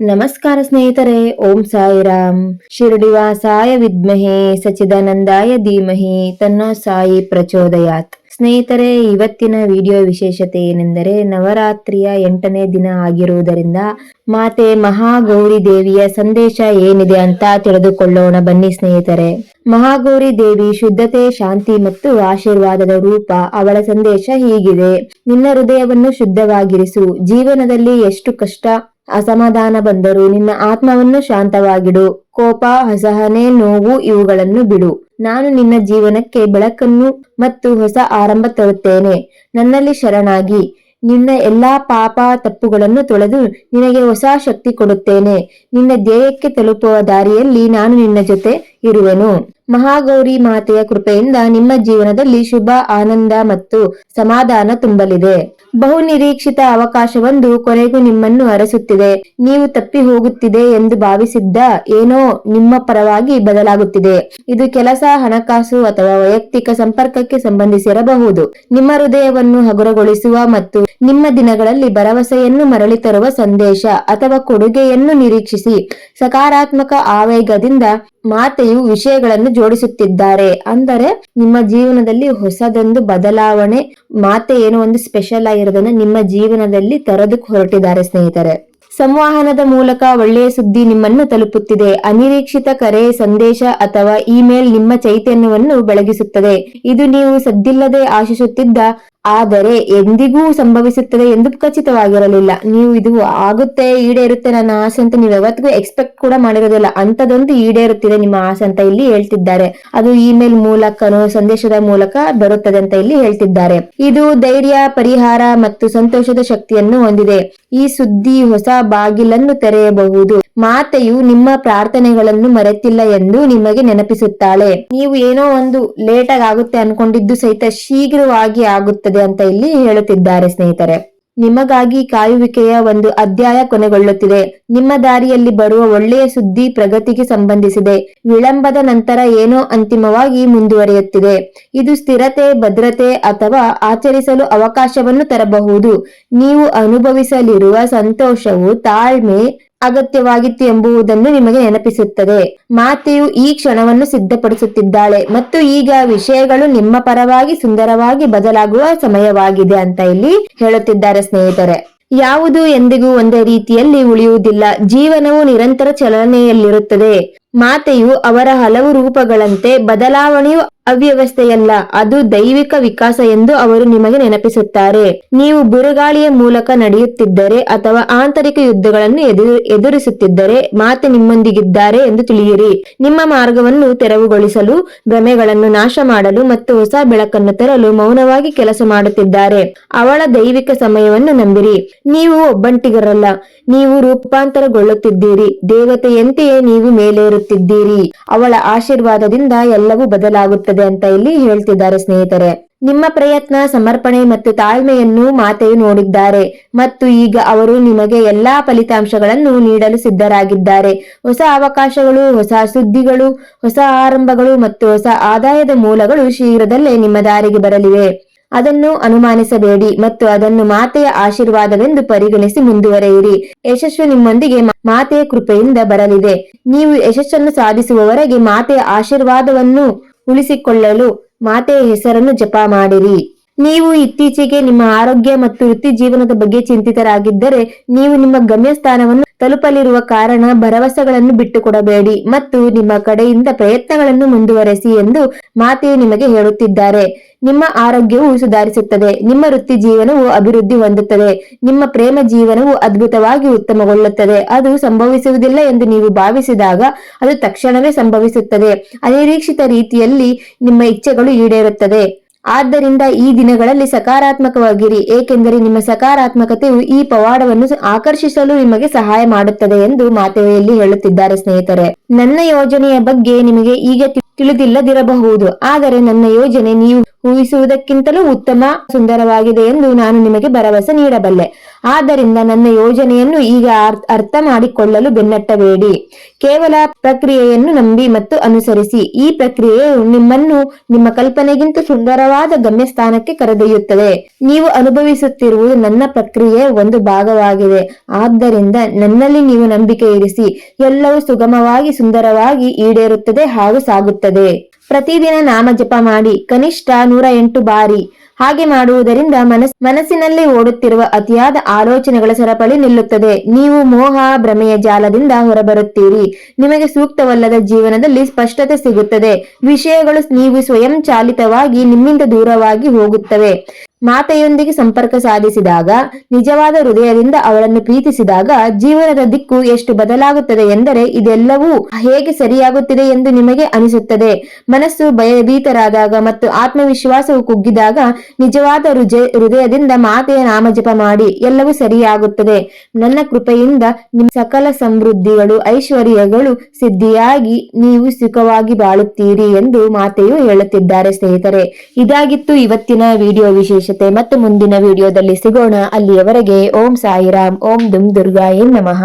ನಮಸ್ಕಾರ ಸ್ನೇಹಿತರೆ, ಓಂ ಸಾಯಿರಾಮ್. ಶಿರಡಿವಾಸಾಯ ವಿದ್ಮಹೆ ಸಚಿದಾನಂದಾಯ ಧೀಮಹಿ, ತನ್ನೋ ಸಾಯಿ ಪ್ರಚೋದಯಾತ್. ಸ್ನೇಹಿತರೆ, ಇವತ್ತಿನ ವಿಡಿಯೋ ವಿಶೇಷತೆ ಏನೆಂದರೆ, ನವರಾತ್ರಿಯ ಎಂಟನೇ ದಿನ ಆಗಿರುವುದರಿಂದ ಮಾತೆ ಮಹಾಗೌರಿ ದೇವಿಯ ಸಂದೇಶ ಏನಿದೆ ಅಂತ ತಿಳಿದುಕೊಳ್ಳೋಣ ಬನ್ನಿ ಸ್ನೇಹಿತರೆ. ಮಹಾಗೌರಿ ದೇವಿ ಶುದ್ಧತೆ, ಶಾಂತಿ ಮತ್ತು ಆಶೀರ್ವಾದದ ರೂಪ ಅವಳ ಸಂದೇಶ ಹೀಗಿದೆ. ನಿನ್ನ ಹೃದಯವನ್ನು ಶುದ್ಧವಾಗಿರಿಸು. ಜೀವನದಲ್ಲಿ ಎಷ್ಟು ಕಷ್ಟ ಅಸಮಾಧಾನ ಬಂದರೂ ನಿನ್ನ ಆತ್ಮವನ್ನು ಶಾಂತವಾಗಿಡು. ಕೋಪ, ಅಸಹನೆ, ನೋವು ಇವುಗಳನ್ನು ಬಿಡು. ನಾನು ನಿನ್ನ ಜೀವನಕ್ಕೆ ಬೆಳಕನ್ನು ಮತ್ತು ಹೊಸ ಆರಂಭ ತರುತ್ತೇನೆ. ನನ್ನಲ್ಲಿ ಶರಣಾಗಿ. ನಿನ್ನ ಎಲ್ಲಾ ಪಾಪ ತಪ್ಪುಗಳನ್ನು ತೊಳೆದು ನಿನಗೆ ಹೊಸ ಶಕ್ತಿ ಕೊಡುತ್ತೇನೆ. ನಿನ್ನ ಧ್ಯೇಯಕ್ಕೆ ತಲುಪುವ ದಾರಿಯಲ್ಲಿ ನಾನು ನಿನ್ನ ಜೊತೆ ಇರುವೆನು. ಮಹಾಗೌರಿ ಮಾತೆಯ ಕೃಪೆಯಿಂದ ನಿಮ್ಮ ಜೀವನದಲ್ಲಿ ಶುಭ, ಆನಂದ ಮತ್ತು ಸಮಾಧಾನ ತುಂಬಲಿದೆ. ಬಹು ನಿರೀಕ್ಷಿತ ಅವಕಾಶವೊಂದು ಕೊನೆಗೂ ನಿಮ್ಮನ್ನು ಅರಸುತ್ತಿದೆ. ನೀವು ತಪ್ಪಿ ಹೋಗುತ್ತಿದೆ ಎಂದು ಭಾವಿಸಿದ್ದ ಏನೋ ನಿಮ್ಮ ಪರವಾಗಿ ಬದಲಾಗುತ್ತಿದೆ. ಇದು ಕೆಲಸ, ಹಣಕಾಸು ಅಥವಾ ವೈಯಕ್ತಿಕ ಸಂಪರ್ಕಕ್ಕೆ ಸಂಬಂಧಿಸಿರಬಹುದು. ನಿಮ್ಮ ಹೃದಯವನ್ನು ಹಗುರಗೊಳಿಸುವ ಮತ್ತು ನಿಮ್ಮ ದಿನಗಳಲ್ಲಿ ಭರವಸೆಯನ್ನು ಮರಳಿ ತರುವ ಸಂದೇಶ ಅಥವಾ ಕೊಡುಗೆಯನ್ನು ನಿರೀಕ್ಷಿಸಿ ಸಕಾರಾತ್ಮಕ ಆವೇಗದಿಂದ ಮಾತೆಯು ವಿಷಯಗಳನ್ನು ಜೋಡಿಸುತ್ತಿದ್ದಾರೆ. ಅಂದರೆ ನಿಮ್ಮ ಜೀವನದಲ್ಲಿ ಹೊಸದೊಂದು ಬದಲಾವಣೆ, ಮಾತೆ ಏನೋ ಒಂದು ಸ್ಪೆಷಲ್ ಆಗಿರೋದನ್ನ ನಿಮ್ಮ ಜೀವನದಲ್ಲಿ ತರೋದಕ್ಕೆ ಹೊರಟಿದ್ದಾರೆ ಸ್ನೇಹಿತರೆ. ಸಂವಹನದ ಮೂಲಕ ಒಳ್ಳೆಯ ಸುದ್ದಿ ನಿಮ್ಮನ್ನು ತಲುಪುತ್ತಿದೆ. ಅನಿರೀಕ್ಷಿತ ಕರೆ, ಸಂದೇಶ ಅಥವಾ ಇಮೇಲ್ ನಿಮ್ಮ ಚೈತನ್ಯವನ್ನು ಬೆಳಗಿಸುತ್ತದೆ. ಇದು ನೀವು ಸದ್ದಿಲ್ಲದೆ ಆಶಿಸುತ್ತಿದ್ದ ಆದರೆ ಎಂದಿಗೂ ಸಂಭವಿಸುತ್ತದೆ ಎಂದು ಖಚಿತವಾಗಿರಲಿಲ್ಲ. ನೀವು ಇದು ಆಗುತ್ತೆ ಈಡೇರುತ್ತೆ ನನ್ನ ಆಸೆ ಅಂತ ನೀವು ಯಾವತ್ತಿಗೂ ಎಕ್ಸ್ಪೆಕ್ಟ್ ಕೂಡ ಮಾಡಿರೋದಿಲ್ಲ. ಅಂತದೊಂದು ಈಡೇರುತ್ತಿದೆ ನಿಮ್ಮ ಆಸೆ ಅಂತ ಇಲ್ಲಿ ಹೇಳ್ತಿದ್ದಾರೆ. ಅದು ಇಮೇಲ್ ಮೂಲಕನೋ ಸಂದೇಶದ ಮೂಲಕ ಬರುತ್ತದೆ ಅಂತ ಇಲ್ಲಿ ಹೇಳ್ತಿದ್ದಾರೆ. ಇದು ಧೈರ್ಯ, ಪರಿಹಾರ ಮತ್ತು ಸಂತೋಷದ ಶಕ್ತಿಯನ್ನು ಹೊಂದಿದೆ. ಈ ಸುದ್ದಿ ಹೊಸ ಬಾಗಿಲನ್ನು ತೆರೆಯಬಹುದು. ಮಾತೆಯು ನಿಮ್ಮ ಪ್ರಾರ್ಥನೆಗಳನ್ನು ಮರೆತಿಲ್ಲ ಎಂದು ನಿಮಗೆ ನೆನಪಿಸುತ್ತಾಳೆ. ನೀವು ಏನೋ ಒಂದು ಲೇಟ್ ಆಗುತ್ತೆ ಅನ್ಕೊಂಡಿದ್ದು ಸಹಿತ ಶೀಘ್ರವಾಗಿ ಆಗುತ್ತದೆ ಅಂತ ಇಲ್ಲಿ ಹೇಳುತ್ತಿದ್ದಾರೆ ಸ್ನೇಹಿತರೆ. ನಿಮಗಾಗಿ ಕಾಯುವಿಕೆಯ ಒಂದು ಅಧ್ಯಾಯ ಕೊನೆಗೊಳ್ಳುತ್ತಿದೆ. ನಿಮ್ಮ ದಾರಿಯಲ್ಲಿ ಬರುವ ಒಳ್ಳೆಯ ಸುದ್ದಿ ಪ್ರಗತಿಗೆ ಸಂಬಂಧಿಸಿದೆ. ವಿಳಂಬದ ನಂತರ ಏನೋ ಅಂತಿಮವಾಗಿ ಮುಂದುವರಿಯುತ್ತಿದೆ. ಇದು ಸ್ಥಿರತೆ, ಭದ್ರತೆ ಅಥವಾ ಆಚರಿಸಲು ಅವಕಾಶವನ್ನು ತರಬಹುದು. ನೀವು ಅನುಭವಿಸಲಿರುವ ಸಂತೋಷವು ತಾಳ್ಮೆ ಅಗತ್ಯವಾಗಿತ್ತು ಎಂಬುದನ್ನು ನಿಮಗೆ ನೆನಪಿಸುತ್ತದೆ. ಮಾತೆಯು ಈ ಕ್ಷಣವನ್ನು ಸಿದ್ಧಪಡಿಸುತ್ತಿದ್ದಾಳೆ ಮತ್ತು ಈಗ ವಿಷಯಗಳು ನಿಮ್ಮ ಪರವಾಗಿ ಸುಂದರವಾಗಿ ಬದಲಾಗುವ ಸಮಯವಾಗಿದೆ ಅಂತ ಇಲ್ಲಿ ಹೇಳುತ್ತಿದ್ದಾರೆ ಸ್ನೇಹಿತರೆ. ಯಾವುದು ಎಂದಿಗೂ ಒಂದೇ ರೀತಿಯಲ್ಲಿ ಉಳಿಯುವುದಿಲ್ಲ. ಜೀವನವು ನಿರಂತರ ಚಲನೆಯಲ್ಲಿರುತ್ತದೆ. ಮಾತೆಯು ಅವರ ಹಲವು ರೂಪಗಳಂತೆ ಬದಲಾವಣೆಯು ಅವ್ಯವಸ್ಥೆಯಲ್ಲ, ಅದು ದೈವಿಕ ವಿಕಾಸ ಎಂದು ಅವರು ನಿಮಗೆ ನೆನಪಿಸುತ್ತಾರೆ. ನೀವು ಬಿರುಗಾಳಿಯ ಮೂಲಕ ನಡೆಯುತ್ತಿದ್ದರೆ ಅಥವಾ ಆಂತರಿಕ ಯುದ್ಧಗಳನ್ನು ಎದುರು, ಎದುರಿಸುತ್ತಿದ್ದರೆ ಮಾತೆ ನಿಮ್ಮೊಂದಿಗಿದ್ದಾರೆ ಎಂದು ತಿಳಿಯಿರಿ. ನಿಮ್ಮ ಮಾರ್ಗವನ್ನು ತೆರವುಗೊಳಿಸಲು, ಭ್ರಮೆಗಳನ್ನು ನಾಶ ಮಾಡಲು ಮತ್ತು ಹೊಸ ಬೆಳಕನ್ನು ತರಲು ಮೌನವಾಗಿ ಕೆಲಸ ಮಾಡುತ್ತಿದ್ದಾರೆ. ಅವಳ ದೈವಿಕ ಸಮಯವನ್ನು ನಂಬಿರಿ. ನೀವು ಒಬ್ಬಂಟಿಗರಲ್ಲ, ನೀವು ರೂಪಾಂತರಗೊಳ್ಳುತ್ತಿದ್ದೀರಿ. ದೇವತೆಯಂತೆಯೇ ನೀವು ಮೇಲೇರುತ್ತಿದ್ದೀರಿ. ಅವಳ ಆಶೀರ್ವಾದದಿಂದ ಎಲ್ಲವೂ ಬದಲಾಗುತ್ತದೆ. ಅಂತ ಇಲ್ಲಿ ಹೇಳ್ತಿದ್ದಾರೆ ಸ್ನೇಹಿತರೆ. ನಿಮ್ಮ ಪ್ರಯತ್ನ, ಸಮರ್ಪಣೆ ಮತ್ತು ತಾಳ್ಮೆಯನ್ನು ಮಾತೆಯು ನೋಡಿದ್ದಾರೆ ಮತ್ತು ಈಗ ಅವರು ನಿಮಗೆ ಎಲ್ಲಾ ಫಲಿತಾಂಶಗಳನ್ನು ನೀಡಲು ಸಿದ್ಧರಾಗಿದ್ದಾರೆ. ಹೊಸ ಅವಕಾಶಗಳು, ಹೊಸ ಸುದ್ದಿಗಳು, ಹೊಸ ಆರಂಭಗಳು ಮತ್ತು ಹೊಸ ಆದಾಯದ ಮೂಲಗಳು ಶೀಘ್ರದಲ್ಲೇ ನಿಮ್ಮ ದಾರಿಗೆ ಬರಲಿವೆ. ಅದನ್ನು ಅನುಮಾನಿಸಬೇಡಿ ಮತ್ತು ಅದನ್ನು ಮಾತೆಯ ಆಶೀರ್ವಾದವೆಂದು ಪರಿಗಣಿಸಿ ಮುಂದುವರೆಯಿರಿ. ಯಶಸ್ಸು ನಿಮ್ಮೊಂದಿಗೆ ಮಾತೆಯ ಕೃಪೆಯಿಂದ ಬರಲಿದೆ. ನೀವು ಯಶಸ್ಸನ್ನು ಸಾಧಿಸುವವರೆಗೆ ಮಾತೆಯ ಆಶೀರ್ವಾದವನ್ನು ಉಳಿಸಿಕೊಳ್ಳಲು ಮಾತೆಯ ಹೆಸರನ್ನು ಜಪ ಮಾಡಿರಿ. ನೀವು ಇತ್ತೀಚೆಗೆ ನಿಮ್ಮ ಆರೋಗ್ಯ ಮತ್ತು ವೃತ್ತಿ ಜೀವನದ ಬಗ್ಗೆ ಚಿಂತಿತರಾಗಿದ್ದರೆ ನೀವು ನಿಮ್ಮ ಗಮ್ಯಸ್ಥಾನವನ್ನು ತಲುಪಲಿರುವ ಕಾರಣ ಭರವಸೆಗಳನ್ನು ಬಿಟ್ಟುಕೊಡಬೇಡಿ ಮತ್ತು ನಿಮ್ಮ ಕಡೆಯಿಂದ ಪ್ರಯತ್ನಗಳನ್ನು ಮುಂದುವರೆಸಿ ಎಂದು ಮಾತೆಯು ನಿಮಗೆ ಹೇಳುತ್ತಿದ್ದಾರೆ. ನಿಮ್ಮ ಆರೋಗ್ಯವು ಸುಧಾರಿಸುತ್ತದೆ, ನಿಮ್ಮ ವೃತ್ತಿ ಜೀವನವು ಅಭಿವೃದ್ಧಿ ಹೊಂದುತ್ತದೆ, ನಿಮ್ಮ ಪ್ರೇಮ ಜೀವನವು ಅದ್ಭುತವಾಗಿ ಉತ್ತಮಗೊಳ್ಳುತ್ತದೆ. ಅದು ಸಂಭವಿಸುವುದಿಲ್ಲ ಎಂದು ನೀವು ಭಾವಿಸಿದಾಗ ಅದು ತಕ್ಷಣವೇ ಸಂಭವಿಸುತ್ತದೆ. ಅನಿರೀಕ್ಷಿತ ರೀತಿಯಲ್ಲಿ ನಿಮ್ಮ ಇಚ್ಛೆಗಳು ಈಡೇರುತ್ತದೆ. ಆದ್ದರಿಂದ ಈ ದಿನಗಳಲ್ಲಿ ಸಕಾರಾತ್ಮಕವಾಗಿರಿ, ಏಕೆಂದರೆ ನಿಮ್ಮ ಸಕಾರಾತ್ಮಕತೆಯು ಈ ಪವಾಡವನ್ನು ಆಕರ್ಷಿಸಲು ನಿಮಗೆ ಸಹಾಯ ಮಾಡುತ್ತದೆ ಎಂದು ಮಾತೆಯಲ್ಲಿ ಹೇಳುತ್ತಿದ್ದಾರೆ ಸ್ನೇಹಿತರೆ. ನನ್ನ ಯೋಜನೆಯ ಬಗ್ಗೆ ನಿಮಗೆ ಈಗ ತಿಳಿದಿಲ್ಲದಿರಬಹುದು, ಆದರೆ ನನ್ನ ಯೋಜನೆ ನೀವು ಊಹಿಸುವುದಕ್ಕಿಂತಲೂ ಉತ್ತಮ, ಸುಂದರವಾಗಿದೆ ಎಂದು ನಾನು ನಿಮಗೆ ಭರವಸೆ ನೀಡಬಲ್ಲೆ. ಆದ್ದರಿಂದ ನನ್ನ ಯೋಜನೆಯನ್ನು ಈಗ ಅರ್- ಅರ್ಥ ಮಾಡಿಕೊಳ್ಳಲು ಬೆನ್ನಟ್ಟಬೇಡಿ. ಕೇವಲ ಪ್ರಕ್ರಿಯೆಯನ್ನು ನಂಬಿ ಮತ್ತು ಅನುಸರಿಸಿ. ಈ ಪ್ರಕ್ರಿಯೆಯು ನಿಮ್ಮನ್ನು, ನಿಮ್ಮ ಕಲ್ಪನೆಗಿಂತ ಸುಂದರವಾದ ಗಮ್ಯಸ್ಥಾನಕ್ಕೆ ಕರೆದೊಯ್ಯುತ್ತದೆ. ನೀವು ಅನುಭವಿಸುತ್ತಿರುವುದು ನನ್ನ ಪ್ರಕ್ರಿಯೆಯ ಒಂದು ಭಾಗವಾಗಿದೆ. ಆದ್ದರಿಂದ ನನ್ನಲ್ಲಿ ನೀವು ನಂಬಿಕೆ ಇರಿಸಿ. ಎಲ್ಲವೂ ಸುಗಮವಾಗಿ, ಸುಂದರವಾಗಿ ಈಡೇರುತ್ತದೆ ಹಾಗೂ ಸಾಗುತ್ತದೆ. ಪ್ರತಿದಿನ ನಾಮ ಜಪ ಮಾಡಿ ಕನಿಷ್ಠ ನೂರ ಎಂಟು ಬಾರಿ ಹಾಗೆ ಮಾಡುವುದರಿಂದ ಮನಸ್, ಮನಸ್ಸಿನಲ್ಲಿ ಓಡುತ್ತಿರುವ ಅತಿಯಾದ ಆಲೋಚನೆಗಳ ಸರಪಳಿ ನಿಲ್ಲುತ್ತದೆ. ನೀವು ಮೋಹ, ಭ್ರಮೆಯ ಜಾಲದಿಂದ ಹೊರಬರುತ್ತೀರಿ. ನಿಮಗೆ ಸೂಕ್ತವಲ್ಲದ ಜೀವನದಲ್ಲಿ ಸ್ಪಷ್ಟತೆ ಸಿಗುತ್ತದೆ. ವಿಷಯಗಳು ನೀವು ಸ್ವಯಂ ಚಾಲಿತವಾಗಿ ನಿಮ್ಮಿಂದ ದೂರವಾಗಿ ಹೋಗುತ್ತವೆ. ಮಾತೆಯೊಂದಿಗೆ ಸಂಪರ್ಕ ಸಾಧಿಸಿದಾಗ, ನಿಜವಾದ ಹೃದಯದಿಂದ ಅವಳನ್ನು ಪ್ರೀತಿಸಿದಾಗ ಜೀವನದ ದಿಕ್ಕು ಎಷ್ಟು ಬದಲಾಗುತ್ತದೆ ಎಂದರೆ ಇದೆಲ್ಲವೂ ಹೇಗೆ ಸರಿಯಾಗುತ್ತಿದೆ ಎಂದು ನಿಮಗೆ ಅನಿಸುತ್ತದೆ. ಮನಸ್ಸು ಭಯಭೀತರಾದಾಗ ಮತ್ತು ಆತ್ಮವಿಶ್ವಾಸವು ಕುಗ್ಗಿದಾಗ ನಿಜವಾದ ಹೃದಯದಿಂದ ಮಾತೆಯ ನಾಮಜಪ ಮಾಡಿ, ಎಲ್ಲವೂ ಸರಿಯಾಗುತ್ತದೆ. ನನ್ನ ಕೃಪೆಯಿಂದ ನಿಮ್ಮ ಸಕಲ ಸಮೃದ್ಧಿಗಳು, ಐಶ್ವರ್ಯಗಳು ಸಿದ್ಧಿಯಾಗಿ ನೀವು ಸುಖವಾಗಿ ಬಾಳುತ್ತೀರಿ ಎಂದು ಮಾತೆಯು ಹೇಳುತ್ತಿದ್ದಾರೆ ಸ್ನೇಹಿತರೆ. ಇದಾಗಿತ್ತು ಇವತ್ತಿನ ವಿಡಿಯೋ ವಿಶೇಷತೆ ಮತ್ತು ಮುಂದಿನ ವಿಡಿಯೋದಲ್ಲಿ ಸಿಗೋಣ. ಅಲ್ಲಿಯವರೆಗೆ ಓಂ ಸಾಯಿರಾಮ್ ಓಂ ದುಮ್ ದುರ್ಗಾಯೇ ನಮಃ.